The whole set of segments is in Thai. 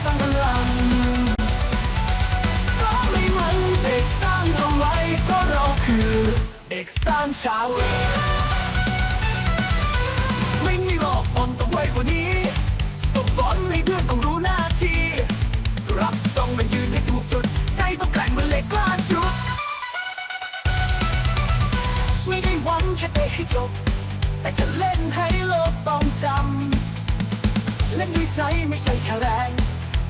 เพื่อทุกยอดสร้างพลังซ้อมให้มันเด็กสร้างเอาไว้เพราะเราคือเด็กสร้างชาวเรือไม่มีหลอกบอลต้องไวกว่านี้ส่งบอลให้เพื่อนต้องรู้หน้าที่รับส่งมันยืนให้ถูกจุด ใจต้องแกร่งเหมือนเหล็กกล้าชุด ไม่ได้หวังแค่เตะให้จบ แต่จะเล่นให้โลกต้องจำ เล่นด้วยใจไม่ใช่แค่แรง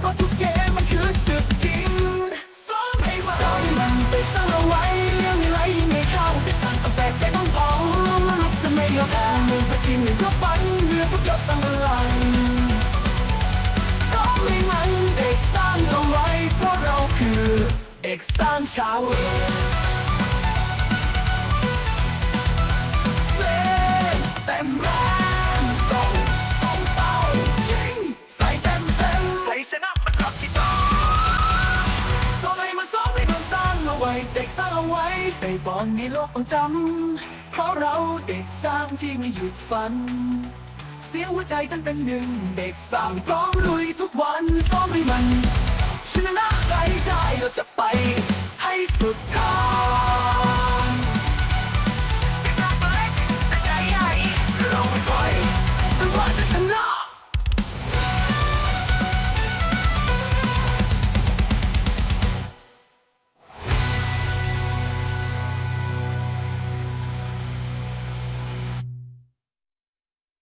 ราะทุกเกมมันคือศึกจริงซ้อมให้มันซ้อมให้มันไปสร้างเอาไว้เรื่องไม่ไหลยิงไม่เข้าไปสร้างตั้งแต่ใจต้องเผาลุกจะไม่ยอมแพ้หนึ่งประทีมหนึ่งเพื่อฝันเพื่อทุกยอดสร้างพลังซ้อมให้มันเด็กสร้างเอาไว้เพราะเราคือเด็กสร้างชาวเอ็มแรง เอาไว้เด็กสร้างเอาไว้ไปบอลในโลกต้องจำเพราะเราเด็กสร้างที่ไม่หยุดฝัน เสียงหัวใจตั้งเป็นหนึ่ง เด็กสร้างพร้อมลุยทุกวันซ้อมให้มันชนะได้ได้เราจะ